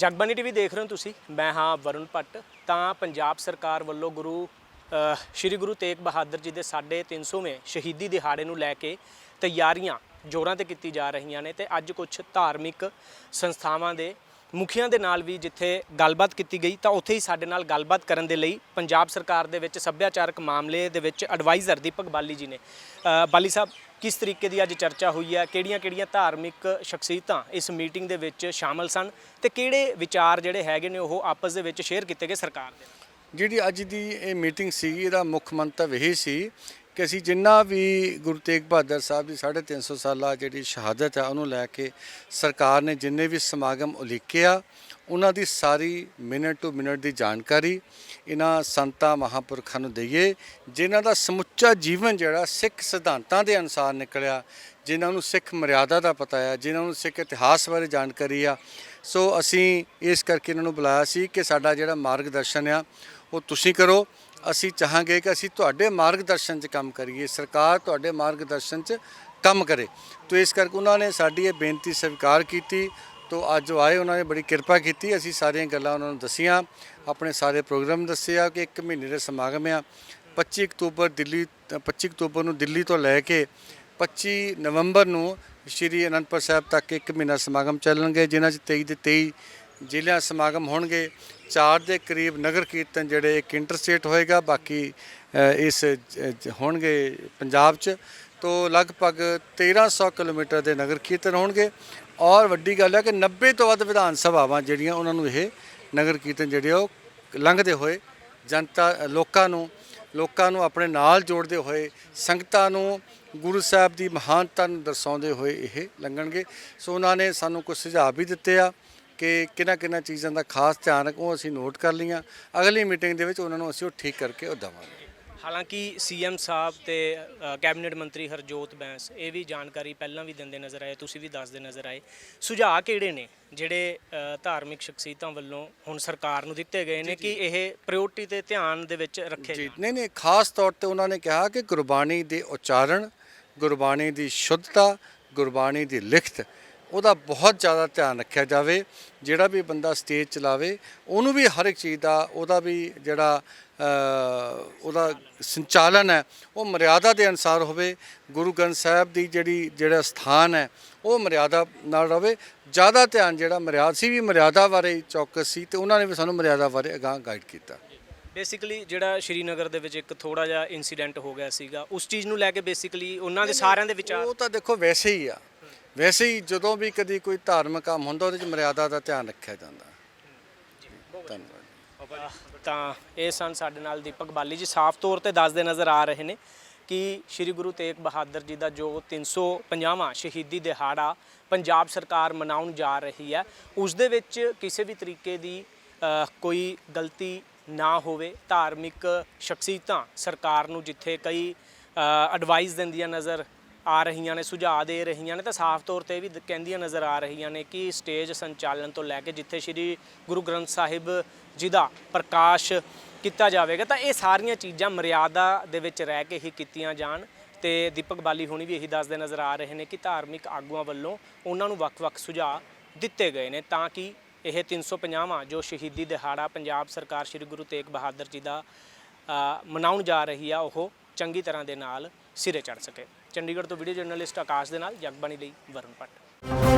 Jagbani TV ਦੇਖ ਰਹੇ ਹੋ ਤੁਸੀਂ। ਮੈਂ ਹਾਂ ਵਰੁਣ ਭੱਟ। ਤਾਂ ਪੰਜਾਬ ਸਰਕਾਰ ਵੱਲੋਂ ਗੁਰੂ ਸ਼੍ਰੀ ਗੁਰੂ ਤੇਗ ਬਹਾਦਰ ਜੀ ਦੇ 350ਵੇਂ ਸ਼ਹੀਦੀ ਦਿਹਾੜੇ ਨੂੰ ਲੈ ਕੇ ਤਿਆਰੀਆਂ ਜੋਰਾਂ ਤੇ ਕੀਤੀ ਜਾ ਰਹੀਆਂ ਨੇ ਤੇ ਅੱਜ ਕੁਝ ਧਾਰਮਿਕ ਸੰਸਥਾਵਾਂ ਦੇ ਮੁਖੀਆਂ ਦੇ ਨਾਲ ਵੀ ਜਿੱਥੇ ਗੱਲਬਾਤ ਕੀਤੀ ਗਈ ਤਾਂ ਉੱਥੇ ਹੀ ਸਾਡੇ ਨਾਲ ਗੱਲਬਾਤ ਕਰਨ ਦੇ ਲਈ ਪੰਜਾਬ ਸਰਕਾਰ ਦੇ ਵਿੱਚ ਸੱਭਿਆਚਾਰਕ ਮਾਮਲੇ ਦੇ ਵਿੱਚ ਐਡਵਾਈਜ਼ਰ ਦੀਪਕ ਬਾਲੀ ਜੀ ਨੇ ਬਾਲੀ ਸਾਹਿਬ, ਕਿਸ ਤਰੀਕੇ ਦੀ ਅੱਜ ਚਰਚਾ ਹੋਈ ਹੈ ਕਿਹੜੀਆਂ-ਕਿਹੜੀਆਂ ਧਾਰਮਿਕ ਸ਼ਖਸੀਅਤਾਂ ਇਸ ਮੀਟਿੰਗ ਦੇ ਵਿੱਚ ਸ਼ਾਮਲ ਸਨ ਤੇ ਕਿਹੜੇ ਵਿਚਾਰ ਜਿਹੜੇ ਹੈਗੇ ਨੇ ਉਹ ਆਪਸ ਦੇ ਵਿੱਚ ਸ਼ੇਅਰ ਕੀਤੇ ਗਏ ਸਰਕਾਰ ਦੇ ਨਾਲ? ਜਿਹੜੀ ਅੱਜ ਦੀ ਇਹ ਮੀਟਿੰਗ ਸੀ ਇਹਦਾ ਮੁੱਖ ਮੰਤਵ ਇਹ ਸੀ ਕਿ ਅਸੀਂ ਜਿੰਨਾ ਵੀ ਗੁਰੂ ਤੇਗ ਬਹਾਦਰ ਸਾਹਿਬ ਦੀ 350 ਸਾਲਾ ਜਿਹੜੀ ਸ਼ਹਾਦਤ ਹੈ, ਉਹਨੂੰ ਲੈ ਕੇ ਸਰਕਾਰ ਨੇ ਜਿੰਨੇ ਵੀ ਸਮਾਗਮ ਉਲੀਕਿਆ ਉਹਨਾਂ ਦੀ ਸਾਰੀ ਮਿੰਟ ਟੂ ਮਿੰਟ ਦੀ ਜਾਣਕਾਰੀ ਇਹਨਾਂ ਸੰਤਾਂ ਮਹਾਪੁਰਖਾਂ ਨੂੰ ਦਈਏ, ਜਿਨ੍ਹਾਂ ਦਾ ਸਮੁੱਚਾ ਜੀਵਨ ਜਿਹੜਾ ਸਿੱਖ ਸਿਧਾਂਤਾਂ ਦੇ ਅਨੁਸਾਰ ਨਿਕਲਿਆ, ਜਿਨ੍ਹਾਂ ਨੂੰ ਸਿੱਖ ਮਰਿਆਦਾ ਦਾ ਪਤਾ ਹੈ ਜਿਨ੍ਹਾਂ ਨੂੰ ਸਿੱਖ ਇਤਿਹਾਸ ਬਾਰੇ ਜਾਣਕਾਰੀ ਆ। ਸੋ ਅਸੀਂ ਇਸ ਕਰਕੇ ਇਹਨਾਂ ਨੂੰ ਬੁਲਾਇਆ ਸੀ ਕਿ ਸਾਡਾ ਜਿਹੜਾ ਮਾਰਗਦਰਸ਼ਨ ਆ, ਉਹ ਤੁਸੀਂ ਕਰੋ। ਅਸੀਂ ਚਾਹਾਂਗੇ ਕਿ ਅਸੀਂ ਤੁਹਾਡੇ ਮਾਰਗਦਰਸ਼ਨ 'ਚ ਕੰਮ ਕਰੀਏ, ਸਰਕਾਰ ਤੁਹਾਡੇ ਮਾਰਗਦਰਸ਼ਨ 'ਚ ਕੰਮ ਕਰੇ। ਤੋ ਇਸ ਕਰਕੇ ਉਹਨਾਂ ਨੇ ਸਾਡੀ ਇਹ ਬੇਨਤੀ ਸਵੀਕਾਰ ਕੀਤੀ। ਤੋ ਅੱਜ ਉਹ ਆਏ, ਉਹਨਾਂ ਨੇ ਬੜੀ ਕਿਰਪਾ ਕੀਤੀ। ਅਸੀਂ ਸਾਰੀਆਂ ਗੱਲਾਂ ਉਹਨਾਂ ਨੂੰ ਦੱਸੀਆਂ। ਆਪਣੇ ਸਾਰੇ ਪ੍ਰੋਗਰਾਮ ਦੱਸਿਆ ਕਿ ਇੱਕ ਮਹੀਨੇ ਦੇ ਸਮਾਗਮ ਆ। 25 ਅਕਤੂਬਰ ਦਿੱਲੀ 25 ਅਕਤੂਬਰ ਨੂੰ ਦਿੱਲੀ ਤੋਂ ਲੈ ਕੇ 25 ਨਵੰਬਰ ਨੂੰ ਸ਼੍ਰੀ ਅਨੰਦਪੁਰ ਸਾਹਿਬ ਤੱਕ ਇੱਕ ਮਹੀਨਾ ਸਮਾਗਮ ਚੱਲਣਗੇ, ਜਿਨ੍ਹਾਂ 'ਚ 23 ਦੇ 23 ਜ਼ਿਲ੍ਹਿਆਂ ਸਮਾਗਮ ਹੋਣਗੇ। ਚਾਰ ਦੇ ਕਰੀਬ ਨਗਰ ਕੀਰਤਨ ਜਿਹੜੇ ਇੱਕ ਇੰਟਰਸਟੇਟ ਹੋਏਗਾ, ਬਾਕੀ ਇਸ ਹੋਣਗੇ ਪੰਜਾਬ 'ਚ। ਤੋਂ ਲਗਭਗ 1300 ਕਿਲੋਮੀਟਰ ਦੇ ਨਗਰ ਕੀਰਤਨ ਹੋਣਗੇ। ਔਰ ਵੱਡੀ ਗੱਲ ਹੈ ਕਿ 90 ਤੋਂ ਵੱਧ ਵਿਧਾਨ ਸਭਾਵਾਂ ਜਿਹੜੀਆਂ ਉਹਨਾਂ ਨੂੰ ਇਹ ਨਗਰ ਕੀਰਤਨ ਜਿਹੜੇ ਆ ਉਹ ਲੰਘਦੇ ਹੋਏ, ਜਨਤਾ, ਲੋਕਾਂ ਨੂੰ ਲੋਕਾਂ ਨੂੰ ਆਪਣੇ ਨਾਲ ਜੋੜਦੇ ਹੋਏ, ਸੰਗਤਾਂ ਨੂੰ, ਗੁਰੂ ਸਾਹਿਬ ਦੀ ਮਹਾਨਤਾ ਨੂੰ ਦਰਸਾਉਂਦੇ ਹੋਏ ਇਹ ਲੰਘਣਗੇ। ਸੋ ਉਹਨਾਂ ਨੇ ਸਾਨੂੰ ਕੁਝ ਸੁਝਾਅ ਵੀ ਦਿੱਤੇ ਆ। ਕਿ ਕਿਹਨਾਂ ਕਿਹਨਾਂ ਚੀਜ਼ਾਂ ਦਾ ਖਾਸ ਧਿਆਨ ਰੱਖੋ ਅਸੀਂ ਨੋਟ ਕਰ ਲਈਆਂ। ਅਗਲੀ ਮੀਟਿੰਗ ਦੇ ਵਿੱਚ ਉਹਨਾਂ ਨੂੰ ਅਸੀਂ ਉਹ ਠੀਕ ਕਰਕੇ ਉਹ ਦੇਵਾਂਗੇ। ਹਾਲਾਂਕਿ ਸੀਐਮ ਸਾਹਿਬ ਤੇ ਕੈਬਨਿਟ ਮੰਤਰੀ ਹਰਜੋਤ ਬੈਂਸ ਇਹ ਵੀ ਜਾਣਕਾਰੀ ਪਹਿਲਾਂ ਵੀ ਦਿੰਦੇ ਨਜ਼ਰ ਆਏ ਤੁਸੀਂ ਵੀ ਦੱਸਦੇ ਨਜ਼ਰ ਆਏ। ਸੁਝਾਅ ਕਿਹੜੇ ਨੇ ਜਿਹੜੇ ਧਾਰਮਿਕ ਸ਼ਖਸੀਅਤਾਂ ਵੱਲੋਂ ਹੁਣ ਸਰਕਾਰ ਨੂੰ ਦਿੱਤੇ ਗਏ ਨੇ ਕਿ ਇਹ ਪ੍ਰਾਇੋਰਟੀ ਤੇ ਧਿਆਨ ਦੇ ਵਿੱਚ ਰੱਖੇ ਜੀ ਨਹੀਂ ਨਹੀਂ ਖਾਸ ਤੌਰ ਤੇ ਉਹਨਾਂ ਨੇ ਕਿਹਾ ਕਿ ਗੁਰਬਾਣੀ ਦੇ ਉਚਾਰਨ ਗੁਰਬਾਣੀ ਦੀ ਸ਼ੁੱਧਤਾ ਗੁਰਬਾਣੀ ਦੀ ਲਿਖਤ ਉਹਦਾ ਬਹੁਤ ਜ਼ਿਆਦਾ ਧਿਆਨ ਰੱਖਿਆ ਜਾਵੇ ਜਿਹੜਾ ਵੀ ਬੰਦਾ ਸਟੇਜ ਚਲਾਵੇ ਉਹਨੂੰ ਵੀ ਹਰ ਇੱਕ ਚੀਜ਼ ਦਾ ਉਹਦਾ ਵੀ ਜਿਹੜਾ ਉਹਦਾ ਸੰਚਾਲਨ ਹੈ ਉਹ ਮਰਿਆਦਾ ਦੇ ਅਨੁਸਾਰ ਹੋਵੇ ਗੁਰੂ ਗ੍ਰੰਥ ਸਾਹਿਬ ਦੀ ਜਿਹੜੀ ਜਿਹੜਾ ਸਥਾਨ ਹੈ ਉਹ ਮਰਿਆਦਾ ਨਾਲ ਰਵੇ ਜ਼ਿਆਦਾ ਧਿਆਨ ਜਿਹੜਾ ਮਰਿਆਦਾ ਸੀ ਵੀ ਮਰਿਆਦਾ ਬਾਰੇ ਚੌਕਸ ਸੀ ਤੇ ਉਹਨਾਂ ਨੇ ਵੀ ਸਾਨੂੰ ਮਰਿਆਦਾ ਬਾਰੇ ਅਗਾਹ ਗਾਈਡ ਕੀਤਾ। ਬੇਸਿਕਲੀ ਜਿਹੜਾ ਸ਼੍ਰੀਨਗਰ ਦੇ ਵਿੱਚ ਇੱਕ ਥੋੜਾ ਜਿਹਾ ਇਨਸੀਡੈਂਟ ਹੋ ਗਿਆ ਸੀਗਾ ਉਸ ਚੀਜ਼ ਨੂੰ ਲੈ ਕੇ ਬੇਸਿਕਲੀ ਉਹਨਾਂ ਦੇ ਸਾਰਿਆਂ ਦੇ ਵਿਚਾਰ ਉਹ ਤਾਂ ਦੇਖੋ ਵੈਸੇ ਹੀ ਆ ਵੈਸੇ ਹੀ ਜਦੋਂ ਵੀ ਕਦੀ ਕੋਈ ਧਾਰਮਿਕ ਕੰਮ ਹੁੰਦਾ ਉਹਦੇ ਚ ਮਰਿਆਦਾ ਦਾ ਧਿਆਨ ਰੱਖਿਆ ਜਾਂਦਾ। ਧੰਨਵਾਦ। ਤਾਂ ਇਹ ਸਨ ਸਾਡੇ ਨਾਲ ਦੀਪਕ ਬਾਲੀ ਜੀ। ਸਾਫ਼ ਤੌਰ ਤੇ ਦੱਸਦੇ ਨਜ਼ਰ ਆ ਰਹੇ ਨੇ ਕਿ ਸ੍ਰੀ ਗੁਰੂ ਤੇਗ ਬਹਾਦਰ ਜੀ ਦਾ ਜੋ 350ਵਾਂ ਸ਼ਹੀਦੀ ਦਿਹਾੜਾ ਪੰਜਾਬ ਸਰਕਾਰ ਮਨਾਉਣ ਜਾ ਰਹੀ ਹੈ ਉਸ ਦੇ ਵਿੱਚ ਕਿਸੇ ਵੀ ਤਰੀਕੇ ਦੀ ਅ, ਕੋਈ ਗਲਤੀ ਨਾ ਹੋਵੇ। ਧਾਰਮਿਕ ਸ਼ਖਸੀਅਤਾਂ ਸਰਕਾਰ ਨੂੰ ਜਿੱਥੇ ਕਈ ਐਡਵਾਈਸ ਦਿੰਦੀਆਂ ਨਜ਼ਰ ਆ ਰਹੀਆਂ ਨੇ, ਸੁਝਾਅ ਦੇ ਰਹੀਆਂ ਨੇ ਤਾਂ ਸਾਫ਼ ਤੌਰ ਤੇ ਵੀ ਦ- ਕਹਿੰਦੀਆਂ ਨਜ਼ਰ ਆ ਰਹੀਆਂ ਨੇ ਕਿ ਸਟੇਜ ਸੰਚਾਲਨ ਤੋਂ ਲੈ ਕੇ ਜਿੱਥੇ ਸ੍ਰੀ ਗੁਰੂ ਗ੍ਰੰਥ ਸਾਹਿਬ ਜੀ ਦਾ ਪ੍ਰਕਾਸ਼ ਕੀਤਾ ਜਾਵੇਗਾ, ਤਾਂ ਇਹ ਸਾਰੀਆਂ ਚੀਜ਼ਾਂ ਮਰਿਆਦਾ ਦੇ ਵਿੱਚ ਰਹਿ ਕੇ ਹੀ ਕੀਤੀਆਂ ਜਾਣ ਤੇ ਦੀਪਕ ਬਾਲੀ ਹੁਣੀ ਵੀ ਇਹੀ ਦੱਸਦੇ ਨਜ਼ਰ ਆ ਰਹੇ ਨੇ ਕਿ ਧਾਰਮਿਕ ਆਗੂਆਂ ਵੱਲੋਂ ਉਹਨਾਂ ਨੂੰ ਵੱਖ-ਵੱਖ ਸੁਝਾਅ ਦਿੱਤੇ ਗਏ ਨੇ ਤਾਂ ਕਿ ਇਹ 350ਵਾਂ ਜੋ ਸ਼ਹੀਦੀ ਦਿਹਾੜਾ ਪੰਜਾਬ ਸਰਕਾਰ ਸ੍ਰੀ ਗੁਰੂ ਤੇਗ ਬਹਾਦਰ ਜੀ ਦਾ ਮਨਾਉਣ ਜਾ ਰਹੀ ਆ, ਉਹ ਚੰਗੀ ਤਰ੍ਹਾਂ ਦੇ ਨਾਲ ਸਿਰੇ ਚੜ ਸਕੇ। ਚੰਡੀਗੜ੍ਹ ਤੋਂ ਵੀਡੀਓ ਜਰਨਲਿਸਟ ਆਕਾਸ਼ ਦੇ ਨਾਲ ਜਗਬਾਣੀ ਲਈ ਵਰੁਣ ਭੱਟ